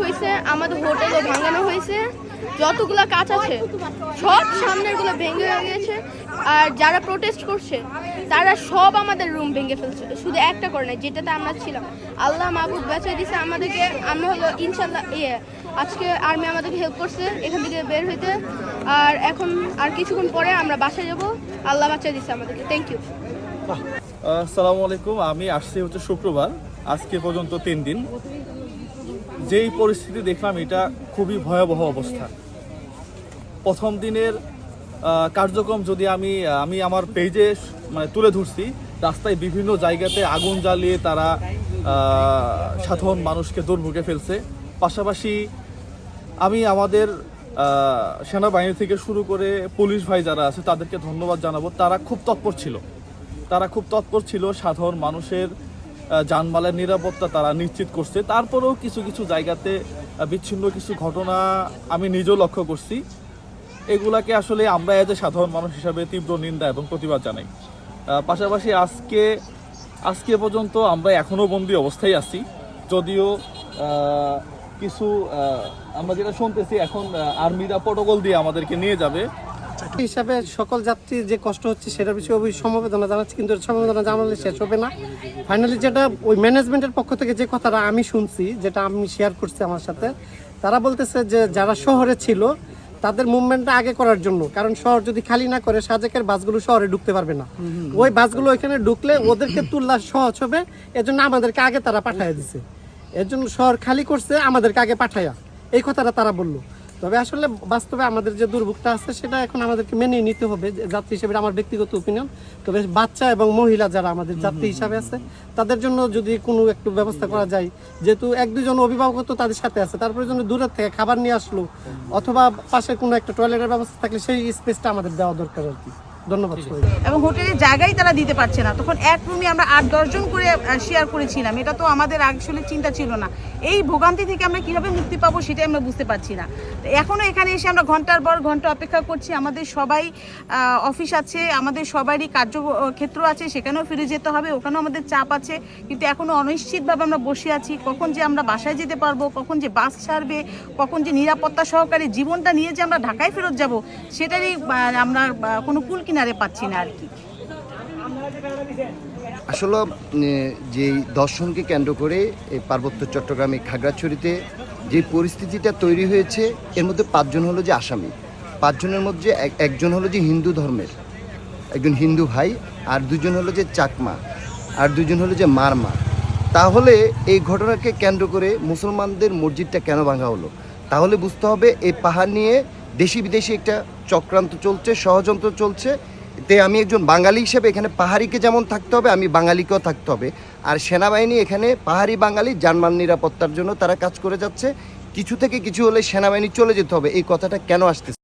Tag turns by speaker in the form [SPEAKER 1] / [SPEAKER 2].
[SPEAKER 1] হয়েছে, আমাদের হোটেলও ভাঙানো হয়েছে, যতগুলা কাজ আছে, সব সামনেরগুলো ভেঙে গেছে আর যারা প্রোটেস্ট করছে, তারা সব আমাদের রুম ভেঙে ফেলছে। শুধু একটা করে নাই, যেটাতে আমরা ছিলাম। আল্লাহ মাহবুব বেঁচে দিছে আমাদেরকে। আমরা হলো, ইনশাল্লাহ ইয়ে আজকে আর্মি আমাদেরকে হেল্প করছে এখান থেকে বের হইতে। আর এখন আর কিছুক্ষণ পরে আমরা বাসায় যাব। আল্লাহ বাঁচিয়ে দিছে আমাদেরকে। থ্যাংক ইউ
[SPEAKER 2] আসসালামু আলাইকুম। আমি আসছি হচ্ছে শুক্রবার। আজকে পর্যন্ত তিন দিন। যেই পরিস্থিতি দেখলাম, এটা খুবই ভয়াবহ অবস্থা। প্রথম দিনের কার্যক্রম যদি আমি আমি আমার পেজে মানে তুলে ধরছি, রাস্তায় বিভিন্ন জায়গাতে আগুন জ্বালিয়ে তারা সাধারণ মানুষকে দুর্ভোগে ফেলছে। পাশাপাশি আমি আমাদের সেনাবাহিনী থেকে শুরু করে পুলিশ ভাই যারা আছে, তাদেরকে ধন্যবাদ জানাব। তারা খুব তৎপর ছিল। তারা খুব তৎপর ছিল সাধারণ মানুষের যানমালের নিরাপত্তা তারা নিশ্চিত করছে। তারপরেও কিছু কিছু জায়গাতে বিচ্ছিন্ন কিছু ঘটনা আমি নিজেও লক্ষ্য করছি। এগুলাকে আসলে আমরা এজ এ সাধারণ মানুষ হিসাবে তীব্র নিন্দা এবং প্রতিবাদ জানাই। পাশাপাশি আজকে আজকে পর্যন্ত আমরা এখনও বন্দি অবস্থায় আছি। যদিও কিছু আমরা যেটা শুনতেছি, এখন আর্মিরা প্রোটোকল দিয়ে আমাদেরকে নিয়ে যাবে।
[SPEAKER 3] হিসাবে সকল যাত্রীর যে কষ্ট হচ্ছে সেটার বিষয়ে অবশ্যই সমবেদনা জানাচ্ছি কিন্তু সমবেদনা জানালে শেষ হবে না। ফাইনালি যেটা ওই ম্যানেজমেন্টের পক্ষ থেকে যে কথাটা আমি শুনছি যেটা আমি শেয়ার করছি আমার সাথে তারা বলতেছে যে যারা শহরে ছিল তাদের মুভমেন্টটা আগে করার জন্য। কারণ শহর যদি খালি না করে সাজেকের বাসগুলো শহরে ঢুকতে পারবে না। ওই বাসগুলো ওইখানে ঢুকলে ওদেরকে তুললা সহজ হবে এজন্য আমাদেরকে আগে তারা পাঠাইয়া দিছে। এর জন্য শহর খালি করছে আমাদেরকে আগে পাঠাইয়া। এই কথাটা তারা বলল। তবে আসলে বাস্তবে আমাদের যে দুর্ভোগটা আছে সেটা এখন আমাদেরকে মেনে নিতে হবে যে যাত্রী হিসেবে আমার ব্যক্তিগত ওপিনিয়ন তবে বাচ্চা এবং মহিলা যারা আমাদের যাত্রী হিসাবে আছে তাদের জন্য যদি কোনো একটু ব্যবস্থা করা যায় যেহেতু এক দুজন অভিভাবক তো তাদের সাথে আছে তারপরে জন্য দূরের থেকে খাবার নিয়ে আসলো অথবা পাশে কোনো একটা টয়লেটের ব্যবস্থা থাকলে সেই স্পেসটা আমাদের দেওয়া দরকার আর কি। ধন্যবাদ
[SPEAKER 4] এবং হোটেলের জায়গায় তারা দিতে পারছে না। তখন এক রুমে আমরা আট দশজন করে শেয়ার করেছিলাম। এটা তো আমাদের আসলে চিন্তা ছিল না। এই ভোগান্তি থেকে আমরা কীভাবে মুক্তি পাবো সেটাই আমরা বুঝতে পারছি না। এখনও এখানে এসে আমরা ঘণ্টার পর ঘণ্টা অপেক্ষা করছি। আমাদের সবাই অফিস আছে আমাদের সবারই কার্যক্ষেত্র আছে সেখানেও ফিরে যেতে হবে ওখানেও আমাদের চাপ আছে। কিন্তু এখনও অনিশ্চিতভাবে আমরা বসে আছি। কখন যে আমরা বাসায় যেতে পারব কখন যে বাস ছাড়বে কখন যে নিরাপত্তা সহকারে জীবনটা নিয়ে যে আমরা ঢাকায় ফেরত যাব সেটারই আমরা কোনো কুল কিনারে পাচ্ছি না আর কি।
[SPEAKER 5] আসলে যে দর্শনকে কেন্দ্র করে এই পার্বত্য চট্টগ্রামে খাগড়াছড়িতে যে পরিস্থিতিটা তৈরি হয়েছে, এর মধ্যে পাঁচজন হলো যে আসামি। পাঁচজনের মধ্যে এক- একজন হলো যে হিন্দু ধর্মের, একজন হিন্দু ভাই, আর দুজন হলো যে চাকমা, আর দুজন হলো যে মারমা। তাহলে এই ঘটনাকে কেন্দ্র করে মুসলমানদের মসজিদটা কেন ভাঙা হলো? তাহলে বুঝতে হবে, এই পাহাড় নিয়ে দেশি বিদেশি একটা চক্রান্ত চলছে, ষড়যন্ত্র চলছে। তে আমি একজন বাঙালি হিসেবে এখানে পাহাড়িকে যেমন থাকতে হবে, আমি বাঙালিকেও থাকতে হবে। আর সেনাবাহিনী এখানে পাহাড়ি বাঙালি জার্মান নিরাপত্তার জন্য তারা কাজ করে যাচ্ছে। কিছু থেকে কিছু হলে সেনাবাহিনী চলে যেতে হবে। এই কথাটা কেন আসতেছে?